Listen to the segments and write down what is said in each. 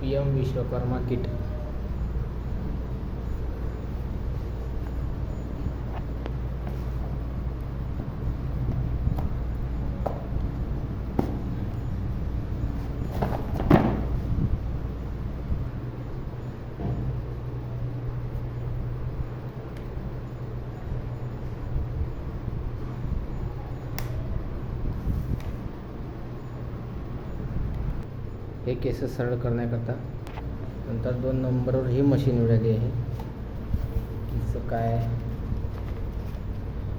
P M Vishwakarma kit हे केस सरळ करण्याकरता. नंतर दोन नंबरवर ही मशीन मिळाली आहे. तिचं काय?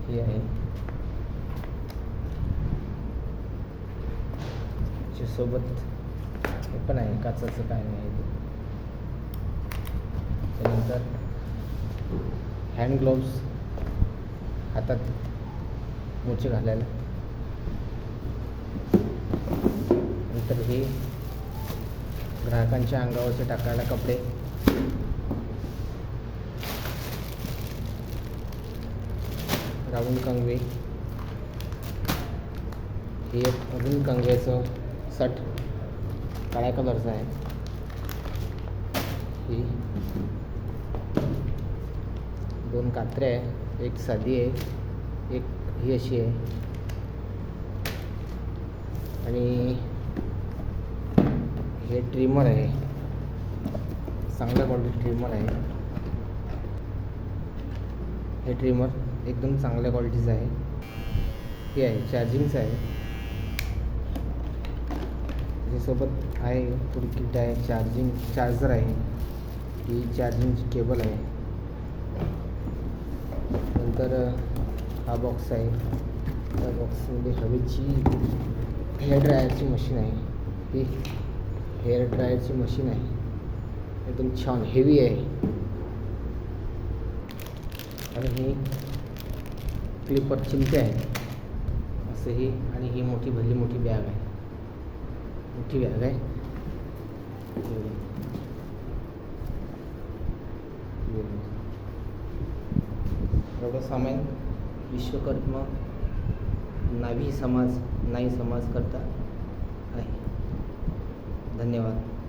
हे आहे. सोबत हे पण आहे. काचाचं काय नाही त्यानंतर हँड ग्लोव्स हातात मोचे घालायला. नंतर हे ग्राहकांच्या अंगावरचे टाकायला कपडे. राऊंड कंगवे. हे एक अजून कंगव्याचं सट काळ्या कलरचं आहे. ही दोन कात्र्या आहे एक साधी आहे एक ही अशी आहे. आणि हे ट्रिमर आहे. चांगल्या क्वालिटी ट्रिमर आहे. हे ट्रिमर एकदम चांगल्या क्वालिटीचं आहे. हे आहे चार्जिंगचं आहे. त्याच्यासोबत आहे थोडी किट आहे चार्जिंग चार्जर आहे. ही चार्जिंगची केबल आहे. नंतर हा बॉक्स आहे. त्या बॉक्समध्ये हवेची हेअर ड्रायरची मशीन आहे. ही हेअर ड्रायरची मशीन आहे. एकदम छान हेवी आहे. आणि ही क्लिपर चिमटे आहे. असं ही आणि ही मोठी भरली मोठी बॅग आहे. मोठी बॅग आहे. एवढं सामान विश्वकर्मा नावी समाज नाई समाज करता आहे. धन्यवाद.